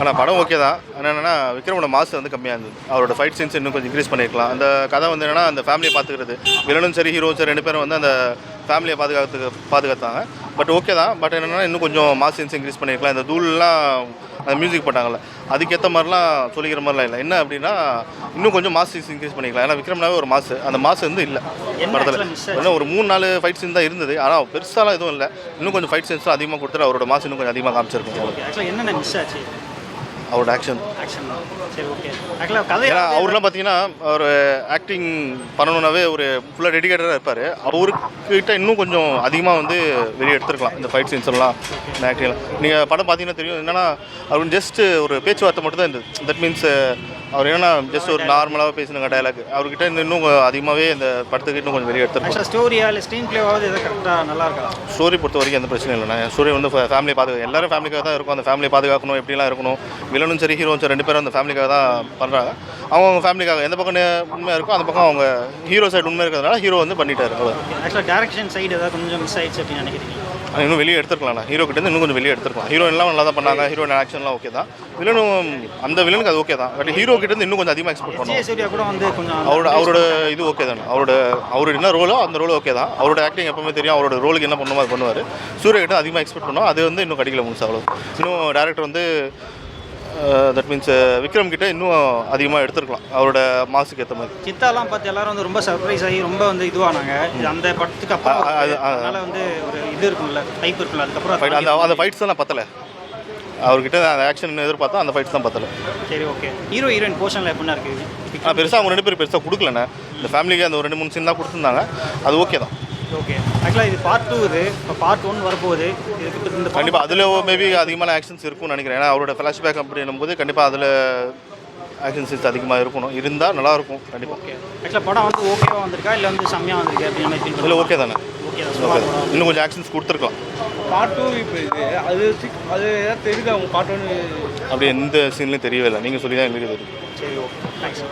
ஆனால் படம் ஓகே தான். ஆனால் என்னன்னா விக்ரமோட மாசு வந்து கம்மியாக இருந்தது. அவரோட ஃபைட் சீன்ஸ் இன்னும் கொஞ்சம் இன்க்ரீஸ் பண்ணியிருக்கலாம் அந்த கதை வந்து என்னன்னா அந்த ஃபேமிலியை பார்த்துக்கிறது. வில்லனும் சரி ஹீரோவும் சரி ரெண்டு பேரும் வந்து அந்த ஃபேமிலியை பாதுகாத்துக்கு பாதுகாத்தாங்க. பட் ஓகே தான். பட் என்னன்னா இன்னும் கொஞ்சம் மாஸ் சீன்ஸ் இன்க்ரீஸ் பண்ணியிருக்கலாம் இந்த தூள்லாம் அந்த மியூசிக் போட்டாங்கல்ல. அதுக்கேற்ற மாதிரிலாம் சொல்லிக்கிற மாதிரிலாம் இல்லை. என்ன அப்படின்னா இன்னும் கொஞ்சம் மாஸ் சீன்ஸ் இன்க்ரீஸ் பண்ணிக்கலாம். ஏன்னா விக்ரம்னாவே ஒரு மாசு அந்த மாசு வந்து இல்லை. படத்தில்? இன்னும் ஒரு மூணு நாலு ஃபைட் சீன் தான் இருந்தது. ஆனால் பெருசாலாம் எதுவும் இல்லை. இன்னும் கொஞ்சம் ஃபைட் சீன்ஸ்லாம் அதிகமாக கொடுத்துட்டு அவரோட மாசு இன்னும் கொஞ்சம் அதிகமாக காமிச்சிருக்கும். என்னென்ன மிஸ் ஆச்சு? அவரோட ஆக்ஷன் ஆக்ஷன் சரி ஓகே ஆக்சுவலாக கதை ஏன்னா அவர்லாம் பார்த்தீங்கன்னா அவர் ஆக்டிங் பண்ணணுன்னாவே ஒரு ஃபுல்லாக டெடிகேட்டடாக இருப்பார். அவருக்கிட்ட இன்னும் கொஞ்சம் அதிகமாக வந்து வெளியே எடுத்துருக்கலாம். இந்த ஃபைட் சீன்ஸ் எல்லாம் இந்த ஆக்டிங்லாம் நீங்கள் படம் பார்த்தீங்கன்னா தெரியும். என்னன்னா அவர் ஜஸ்ட் ஒரு பேச்சுவார்த்தை மட்டும் தான் இருந்தது. தட் மீன்ஸ் அவர் என்னன்னா ஜஸ்ட் ஒரு நார்மலாக பேசினுங்க டயலாக் அவர்கிட்ட இருந்து இன்னும் அதிகமாகவே இந்த படத்துக்கு இன்னும் கொஞ்சம் வெளியே எடுத்துருக்கலாம் ஆக்சுவலாக ஸ்டோரியா இல்லை ஸ்க்ரீன் பிளேவாவது எதாவது கரெக்டாக நல்லா இருக்கா? ஸ்டோரி பொறுத்த வரைக்கும் எந்த பிரச்சனையும் இல்லைண்ணா. ஸ்டோரி வந்து ஃபேமிலி பாதுகா எல்லாரும் ஃபேமிலிக்காக தான் இருக்கும் அந்த ஃபேமிலியை பாதுகாக்கணும் எப்படிலாம் இருக்கணும். வில்லனும் சரி ஹீரோவும் சரி ரெண்டு பேரும் அந்த ஃபேமிலிக்காக தான் பண்ணுறாங்க அவங்க ஃபேமிலிக்காக எந்த பக்கம் உண்மையாக இருக்கோ அந்த பக்கம் அவங்க ஹீரோ சைடு உண்மை இருக்கிறதுனால ஹீரோ வந்து பண்ணிட்டாரு அவ்வளோ ஆக்சுவலாக டேரக்ஷன் சைடு ஏதாவது கொஞ்சம் மிஸ் ஆயிடுச்சு அப்படின்னு நினைக்கிறீங்க இன்னும் வெளியே எடுத்துருக்கலாம்ண்ணா ஹீரோ கிட்ட இருந்து இன்னும் கொஞ்சம் வெளியே எடுத்துருக்கலாம். ஹீரோ எல்லாம் நல்லா தான் பண்ணாங்க ஹீரோ ஆக்ஷன்லாம் ஓகே தான். வில்லனும் அந்த வில்லனுக்கு அது ஓகே தான். பட் ஹீரோ கிட்ட இருந்து இன்னும் கொஞ்சம் அதிகமாக எக்ஸ்பெக்ட் விஜய் பண்ணுவோம். கூட வந்து கொஞ்சம் அவரோட அவரோட இது ஓகே தானே. அவரோட அவரோட என்ன ரோலோ அந்த ரோல் ஓகே தான். அவரோட ஆக்டிங் எப்பவுமே தெரியும். அவரோட ரோலுக்கு என்ன பண்ணுமோ அது பண்ணுவார். சூர்யா கிட்ட அதிகமாக எக்ஸ்பெக்ட் பண்ணோம் அது வந்து இன்னும் கிடைக்கல முழுசா அவ்வளோ இன்னும் டேரக்டர் வந்து தட் மீன்ஸ் விக்ரம் கிட்ட இன்னும் அதிகமாக எடுத்துருக்கலாம். அவரோட மாசுக்கு ஏற்ற மாதிரி. சித்தாலாம் பார்த்து எல்லாரும் வந்து ரொம்ப சர்ப்ரைஸ் ஆகி ரொம்ப வந்து இதுவானாங்க. இது அந்த படத்துக்கு அப்புறம் அதனால வந்து ஒரு இது இருக்கும்ல டைப் இருக்கும்ல. அதுக்கப்புறம் அந்த அந்த ஃபைட்ஸ் தான் பத்தலை. அவர்கிட்ட அந்த ஆக்ஷன் எதிர்பார்த்தா அந்த ஃபைட்ஸ் தான் பத்தலை சரி ஓகே ஹீரோ ஹீரோயின் போர்ஷனில் எப்படின்னா இருக்குது ஆனால் பெருசாக அவங்க ரெண்டு பேரும் பெருசாக கொடுக்கலண்ணே. இந்த ஃபேமிலிக்கு அந்த ஒரு ரெண்டு மூணு சீன் தான் கொடுத்துருந்தாங்க. அது ஓகே தான். ஓகே ஆக்சுவலாக இது பார்ட் டூ இது. இப்போ பார்ட் ஒன் வரப்போகுது. இதுக்கு இந்த கண்டிப்பாக அதில் மேபி அதிகமான ஆக்ஷன்ஸ் இருக்கும்னு நினைக்கிறேன். ஏன்னா அவரோட ஃப்ளாஷ்பேக் அப்படின்னும் போது கண்டிப்பாக அதில் ஆக்ஷன் சீன்ஸ் அதிகமாக இருக்கணும். இருந்தால் நல்லாயிருக்கும் கண்டிப்பாக ஓகே ஆக்சுவலாக படம் வந்து ஓகேவா வந்திருக்கா? இல்லை வந்து செம்மையாக வந்திருக்கு அப்படின்னு மாதிரி இதில் ஓகே தானே. இன்னும் கொஞ்சம் ஆக்ஷன்ஸ் கொடுத்துருக்கலாம். பார்ட் டூ இப்போ இது அது அது ஏதாவது தெரியுது அவங்க பார்ட் ஒன்று அப்படி எந்த சீன்லையும் தெரியவே இல்லை. நீங்கள் சொல்லி தான் எங்களுக்கு தெரியும். சரி ஓகே தேங்க்ஸ்